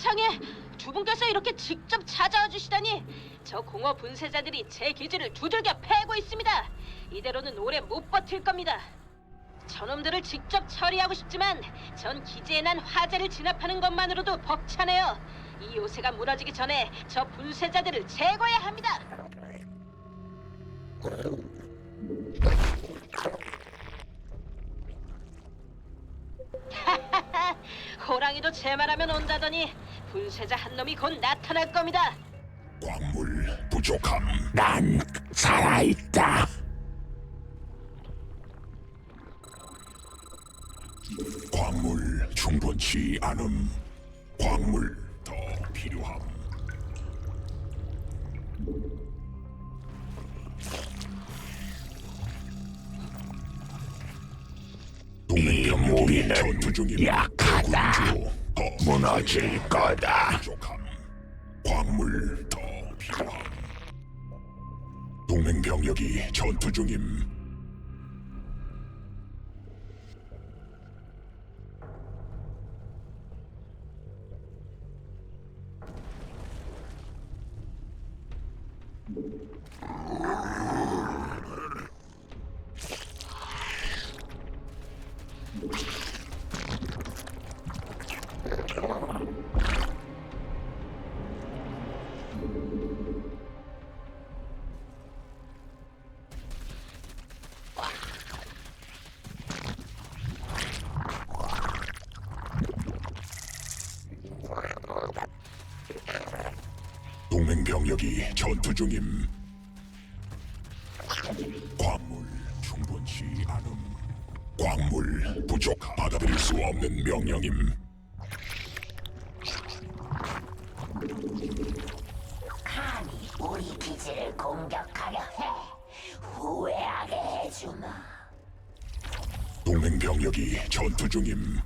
세상에 두 분께서 이렇게 직접 찾아와 주시다니 저 공허 분쇄자들이 제 기지를 두들겨 패고 있습니다. 이대로는 오래 못 버틸 겁니다. 저놈들을 직접 처리하고 싶지만 전 기지에 난 화재를 진압하는 것만으로도 벅차네요. 이 요새가 무너지기 전에 저 분쇄자들을 제거해야 합니다. 호랑이도 제 말하면 온다더니 분쇄자 한 놈이 곧 나타날 겁니다. 광물 부족함. 난 살아있다. 광물 충분치 않음. 광물 더 필요함. 중임. 약하다. 무너질 거다. 광물 더 필요함. 동맹 병력이 전투 중임. 병력이 전투 중임. 광물 충분치 않음. 광물 부족. 받아들일 수 없는 명령임. 감히 우리 기지를 공격하려 해 후회하게 해주마. 동맹 병력이 전투 중임.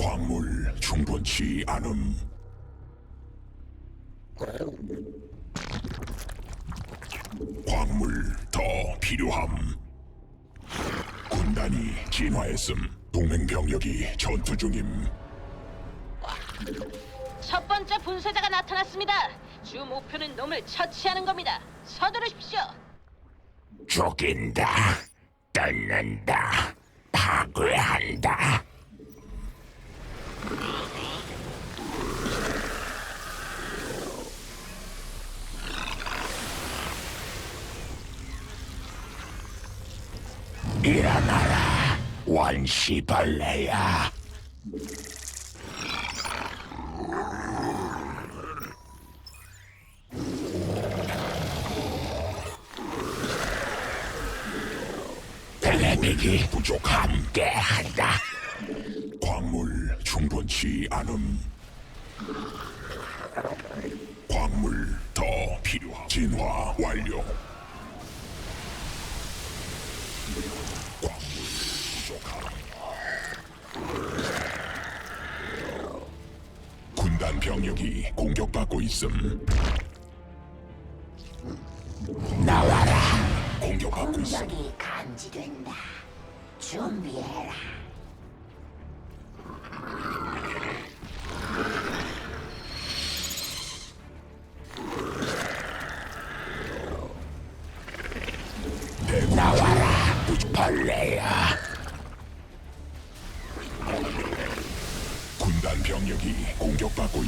광물 충분치 않음. 광물 더 필요함. 군단이 진화했음. 동맹 병력이 전투 중임. 첫 번째 분쇄자가 나타났습니다. 주 목표는 놈을 처치하는 겁니다. 서두르십시오. 죽인다. 뜯는다. 파괴한다. 일어나라, 원시벌레야. 텔레빅이 부족 함께한다. 광물 충분치 않음. 광물 더 필요함. 진화 완료. 병력이 공격받고 있음. 나와라. 공격받고 있음. 공격이 감지된다. 준비해라. 나와라. 벌레야.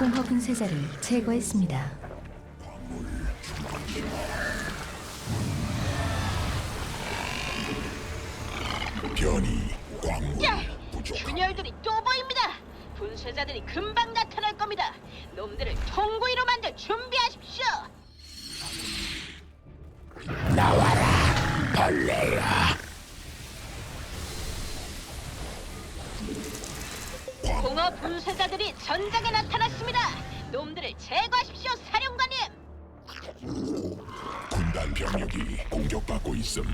공허 분쇄자를 제거했습니다. 변이 광물 야! 부족함 균열들이 또 보입니다. 분쇄자들이 금방 나타날 겁니다. 놈들을 통구이로 만들 준비하십시오. 나와라, 벌레야. 분쇄자들이 전장에 나타났습니다. 놈들을 제거하십시오, 사령관님. 군단 병력이 공격받고 있음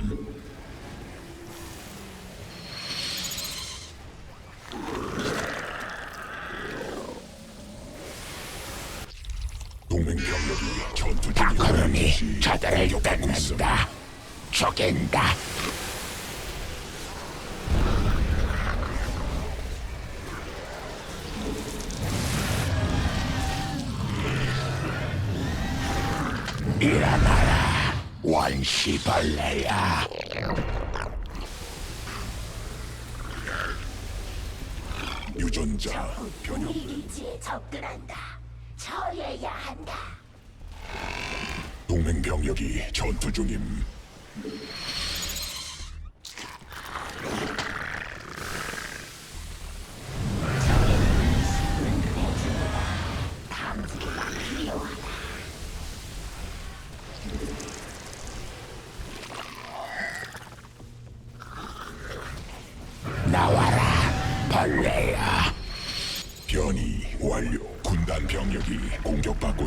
동맹 병력이 전투 중인 걸음이 저들을 공격받고 있음 뺏는다. 죽인다. 원시벌레야. 유전자 변형 우리 기지에 접근한다. 처리해야 한다. 동맹 병력이 전투 중임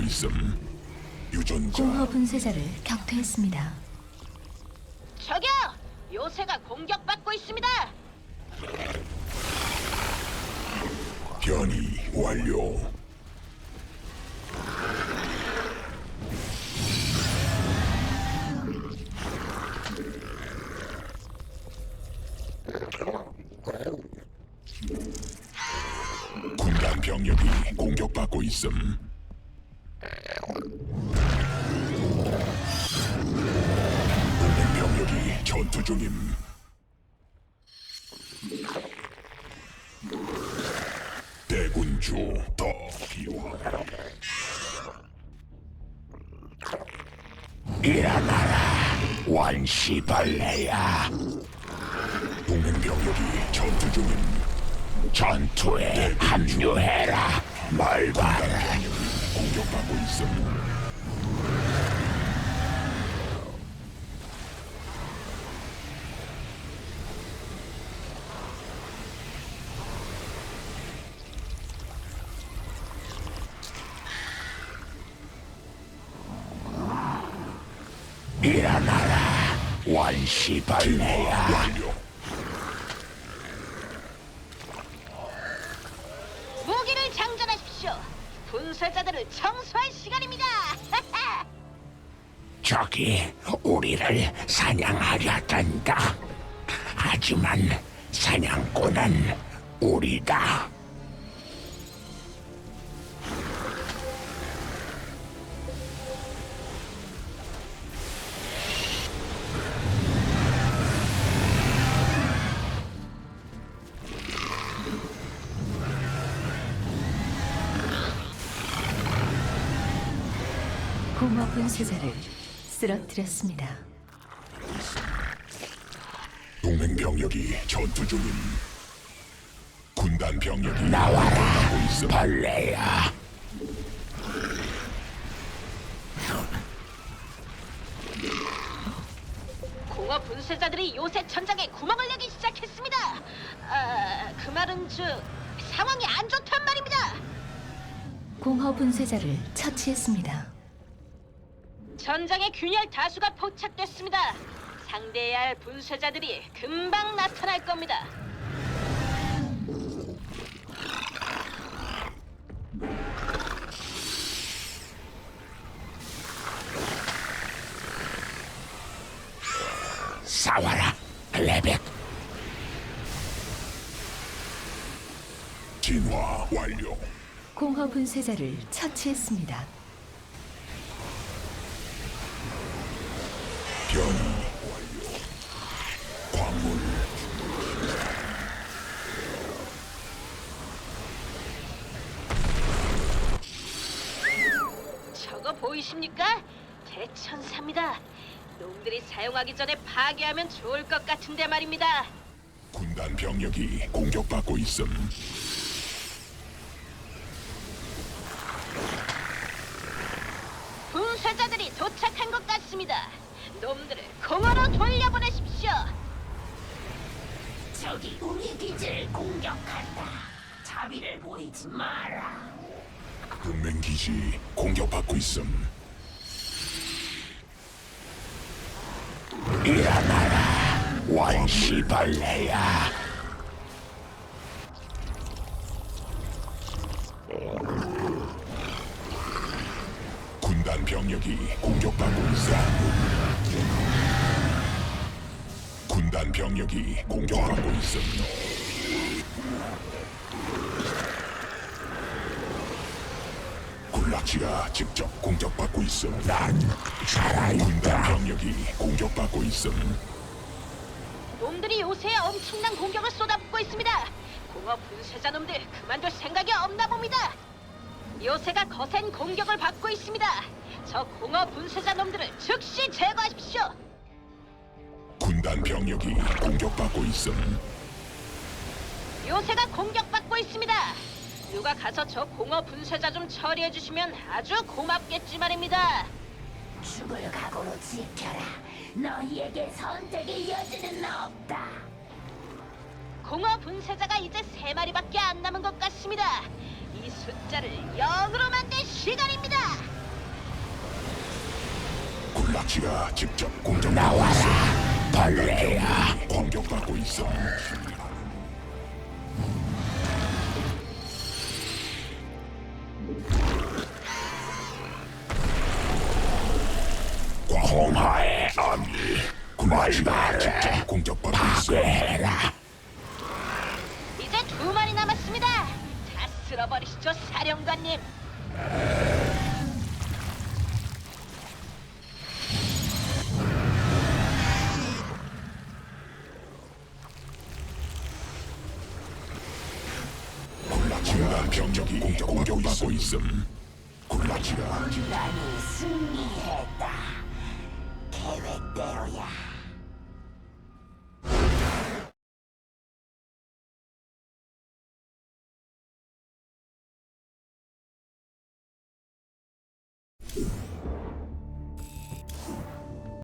있음. 유전자. 공허 분쇄자를 격퇴했습니다. 저기요, 요새가 공격받고 있습니다. 변이 완료. 군단 병력이 공격받고 있음 전투 중임 대군주 더 필요하다 일어나라, 원시벌레야. 동맹 병력이 전투 중임 전투에 합류해라. 뭘 봐라. 공격받고 있음 일어나라, 원시벌레야. 무기를 장전하십시오. 분쇄자들을 청소할 시간입니다. 적이 우리를 사냥하려든다. 하지만 사냥꾼은 우리다. 공허 분쇄자를 쓰러뜨렸습니다. 동맹 병력이 전투 중임 군단 병력이 나와라, 벌레야. 공허 분쇄자들이 요새 천장에 구멍을 내기 시작했습니다. 아, 그 말은 즉 상황이 안 좋단 말입니다. 공허 분쇄자를 처치했습니다. 전장에 균열 다수가 포착됐습니다. 상대해야 할 분쇄자들이 금방 나타날 겁니다. 싸워라, 레벡. 진화 완료 공허 분쇄자를 처치했습니다. 저거 보이십니까? 대천사입니다. 놈들이 사용하기 전에 파괴하면 좋을 것 같은데 말입니다. 군단 병력이 공격받고 있음. 분쇄자들이 도착한 것 같습니다. 놈들을 공허로 돌려보내십시오. 적이 우리 기지를 공격한다. 자비를 보이지 마라. 동맹 기지 공격받고 있음. 일어나라 원시벌레야 군단 병력이 공격받고 있어. 군단 병력이 공격받고 있음. 굴락지가 직접 공격받고 있음. 난 군단 살아있다 병력이 공격받고 있음. 놈들이 요새 엄청난 공격을 쏟아붓고 있습니다. 공허 분쇄자 놈들 그만둘 생각이 없나 봅니다. 요새가 거센 공격을 받고 있습니다. 저 공허 분쇄자 놈들을 즉시 제거하십시오. 군단 병력이 공격받고 있음. 요새가 공격받고 있습니다. 누가 가서 저 공허 분쇄자 좀 처리해 주시면 아주 고맙겠지 말입니다. 죽을 각오로 지켜라. 너희에게 선택의 여지는 없다. 공허 분쇄자가 이제 세 마리밖에 안 남은 것 같습니다. 이 숫자를 0으로 만들 시간입니다. 굴락지가 직접 공격받고 나와라. 벌레야 공격받고 있음. 공허의 굴락지가 말해. 직접 공격받고 있음. 파괴해라 쓸어버리시죠, 사령관님. 굴라치라 병력이 공격하고 있음. 굴라치라. 나는 승리했다. 계획대로야.